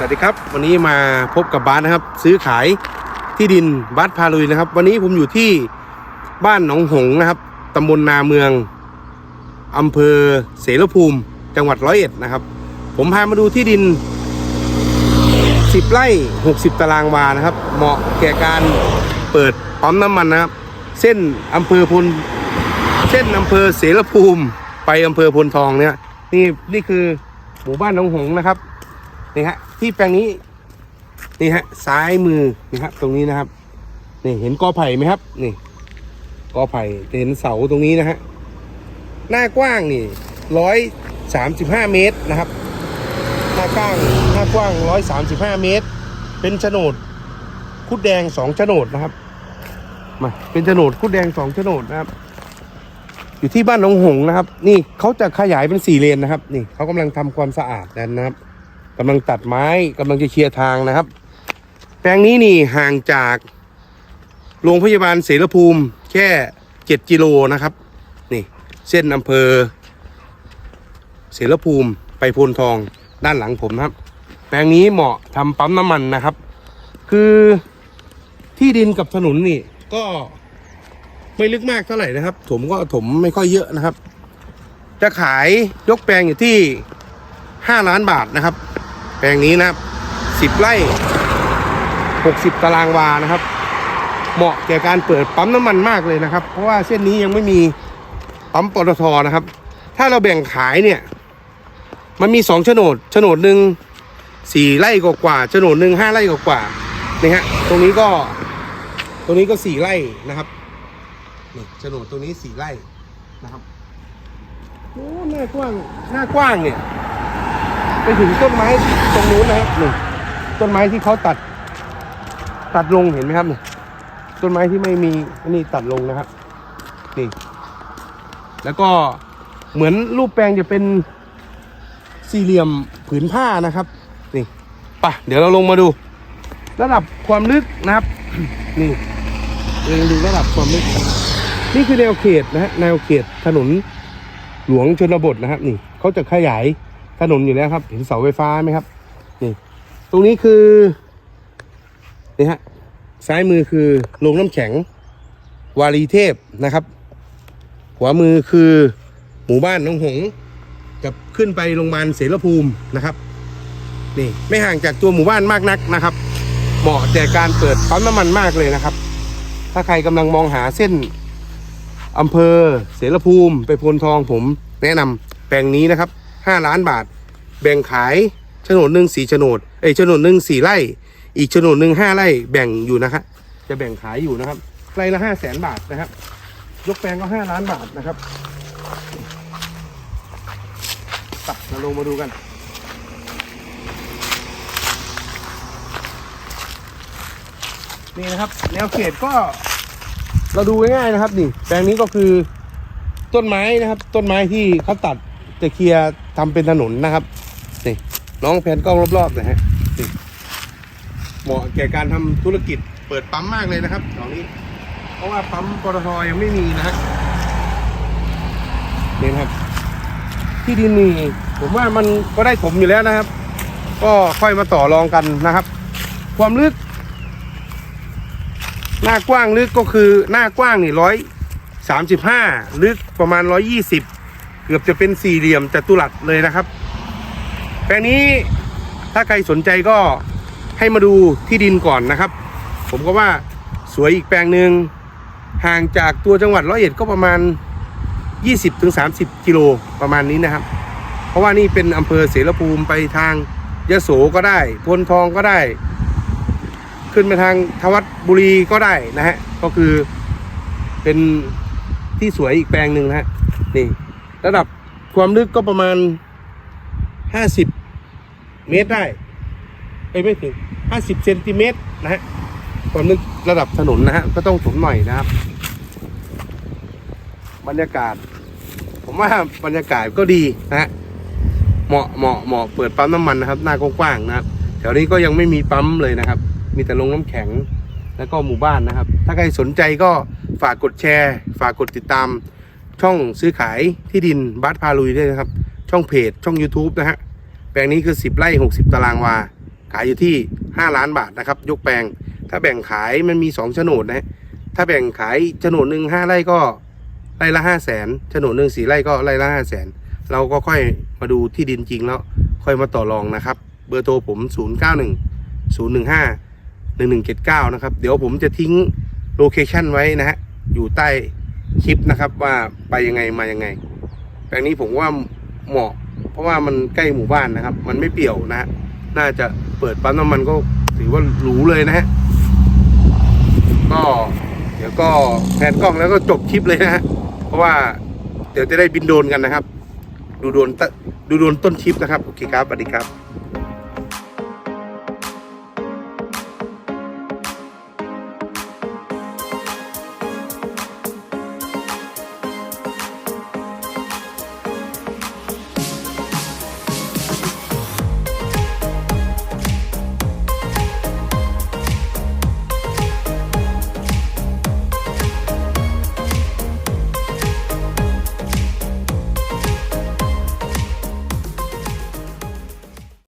สวัสดีครับ วันนี้มาพบกับบาสนะครับ ซื้อขายที่ดินบาสพาลุยนะครับ วันนี้ผมอยู่ที่บ้านหนองหงนะครับตำบลนาเมืองอำเภอเสรภูมิ จังหวัดร้อยเอ็ดนะครับ ผมพามาดูที่ดิน 10 ไร่ 60 ตารางวานะครับ เหมาะแก่การเปิดปั๊มน้ำมันนะครับ เส้นอำเภอพลเส้นอำเภอเสรภูมิ ไปอำเภอพลทองเนี่ยนี่นี่คือหมู่บ้านหนองหงนะครับ นี่ฮะที่แปลงนี้นี่ฮะซ้ายมือนี่ฮะตรงนี้นะครับนี่เห็นกอไผ่ไหมครับ นี่กอไผ่เห็นเสาตรงนี้นะฮะหน้ากว้างนี่ร้อยสามสิบห้าเมตรนะครับ หน้ากว้างหน้ากว้างร้อยสามสิบห้าเมตร เป็นโฉนดคุดแดงสองโฉนดนะครับมาเป็นโฉนดคุดแดงสองโฉนดนะครับ อยู่ที่บ้านหนองหงนะครับ นี่เขาจะขยายเป็นสี่เลนนะครับ นี่เขากำลังทำความสะอาดกันนะครับ กำลังตัดไม้กำลังจะเคลียร์ทางนะครับ แปลงนี้นี่ห่างจากโรงพยาบาลเสรภูมิแค่เจ็ดกิโลนะครับ นี่เส้นอำเภอ เสรภูมิไปโพนทองด้านหลังผมนะครับ แปลงนี้เหมาะทำปั๊มน้ำมันนะครับ คือที่ดินกับถนนนี่ก็ไม่ลึกมากเท่าไหร่นะครับ ถมก็ถมไม่ค่อยเยอะนะครับ จะขายยกแปลงอยู่ที่5ล้านบาทนะครับ แปลงนี้นะครับ10ไร่60ตารางวานะครับ เหมาะแก่การเปิดปั๊มน้ำมันมากเลยนะครับ เพราะว่าเส้นนี้ยังไม่มีปั๊มปตทนะครับ ถ้าเราแบ่งขายเนี่ย มันมีสองโฉนดโฉนดหนึ่งสี่ไร่กว่าๆโฉนดหนึ่งห้าไร่กว่าๆนี่ฮะตรงนี้ก็ตรงนี้ก็สี่ไร่นะครับนี่โฉนดตรงนี้สี่ไร่นะครับโอ้หน้ากว้างหน้ากว้างเนี่ย ไปถึงต้นไม้ตรงนู้นนะครับนี่ต้นไม้ที่เขาตัด ตัดลงเห็นไหมครับนี่ต้นไม้ที่ไม่มีนนี้ตัดลงนะครับนี่แล้วก็เหมือนรูปแปลงจะเป็นสี่เหลี่ยมผืนผ้านะครับนี่ปะเดี๋ยวเราลงมาดู ระดับความลึกนะครับ นี่เองดูระดับความลึกนี่คือแนวเขตนะฮะแนวเขตถนนหลวงชนบทนะครับนี่เขาจะขยาย ถนนอยู่แล้วครับ เห็นเสาไฟฟ้าไหมครับ นี่ ตรงนี้คือนี่ฮะซ้ายมือคือโรงน้ำแข็ง วารีเทพนะครับ ขวามือคือหมู่บ้านน้องหงกับขึ้นไปโรงพยาบาลเสรภูมินะครับนี่ไม่ห่างจากตัวหมู่บ้านมากนักนะครับ เหมาะแก่การเปิดปั๊มน้ำมันมากเลยนะครับ ถ้าใครกำลังมองหาเส้นอำเภอเสรภูมิ ไปโพนทองผมแนะนำแปลงนี้นะครับ 5 ล้านบาท แบ่งขายโฉนดหนึ่งสี่โฉนดเอ้ยโฉนดหนึ่งสี่ไร่ อีกโฉนดหนึ่งห้าไร่แบ่งอยู่นะครับจะแบ่งขายอยู่นะครับไร่ละห้าแสนบาทนะครับ ยกแปลงก็ห้าล้านบาทนะครับไปเราลงมาดูกัน นี่นะครับ แนวเขตก็เราดูง่ายๆนะครับ นี่ แปลงนี้ก็คือต้นไม้นะครับ ต้นไม้ที่เขาตัด จะเคลียร์ทำเป็นถนนนะครับนี่น้องแผนกล้องรอบๆนะฮะนี่เหมาะแก่การทำธุรกิจเปิดปั๊มมากเลยนะครับตอนนี้ เพราะว่าปั๊มปตทยังไม่มีนะฮะนี่นะครับ ที่ดินนี่ผมว่ามันก็ได้ถมอยู่แล้วนะครับ ก็ค่อยมาต่อรองกันนะครับ ความลึก หน้ากว้างลึกก็คือหน้ากว้างนี่ร้อยสามสิบห้าลึกประมาณร้อยี่สิบ เกือบจะเป็นสี่เหลี่ยมจัตุรัสเลยนะครับ แปลงนี้ถ้าใครสนใจก็ให้มาดูที่ดินก่อนนะครับ ผมก็ว่าสวยอีกแปลงหนึ่งห่างจากตัวจังหวัดร้อยเอ็ดก็ประมาณ 20-30 กิโลประมาณนี้นะครับ เพราะว่านี่เป็นอำเภอเสรภูมิไปทางยะโสก็ได้พลทองก็ได้ ขึ้นไปทางทวัดบุรีก็ได้นะฮะ ก็คือเป็นที่สวยอีกแปลงหนึ่งนะฮะ นี่ ระดับความลึกก็ประมาณ50เมตรได้เอ้ยไม่ถึง50เซนติเมตรนะฮะความลึกระดับถนนนะฮะก็ต้องถมหน่อยนะครับ บรรยากาศ ผมว่าบรรยากาศก็ดีนะฮะเหมาะเหมาะเหมาะเปิดปั๊มน้ำมันนะครับหน้ากว้างๆนะครับแถวนี้ก็ยังไม่มีปั๊มเลยนะครับ มีแต่โรงน้ำแข็งแล้วก็หมู่บ้านนะครับ ถ้าใครสนใจก็ฝากกดแชร์ ฝากกดติดตาม ช่องซื้อขายที่ดินบัสพาลุยด้วยนะครับ ช่องเพจช่อง YouTube นะฮะแปลงนี้คือ 10 ไร่ 60 ตารางวา ขายอยู่ที่ 5 ล้านบาทนะครับ ยกแปลง ถ้าแบ่งขายมันมี2โฉนดนะถ้าแบ่งขายโฉนดหนึ่งห้าไร่ก็ไร่ละห้าแสนโฉนดหนึ่งสี่ไร่ก็ไร่ละห้าแสนเราก็ค่อยมาดูที่ดินจริงแล้วค่อยมาต่อรองนะครับ เบอร์โทรผม 0 9 1 0 1 5 1 1 7 9 นะครับ เดี๋ยวผมจะทิ้งโลเคชันไว้นะฮะอยู่ใต้ คลิปนะครับว่าไปยังไงมายังไง แปลงนี้ผมว่าเหมาะ เพราะว่ามันใกล้หมู่บ้านนะครับ มันไม่เปี่ยวนะฮะน่าจะเปิดปั๊มน้ำมันก็ถือว่าหรูเลยนะฮะก็เดี๋ยวก็แผนกล้องแล้วก็จบคลิปเลยนะฮะเพราะว่าเดี๋ยวจะได้บินโดนกันนะครับ ดูโดนตดูโดนต้นคลิปนะครับ โอเคครับสวัสดีครับ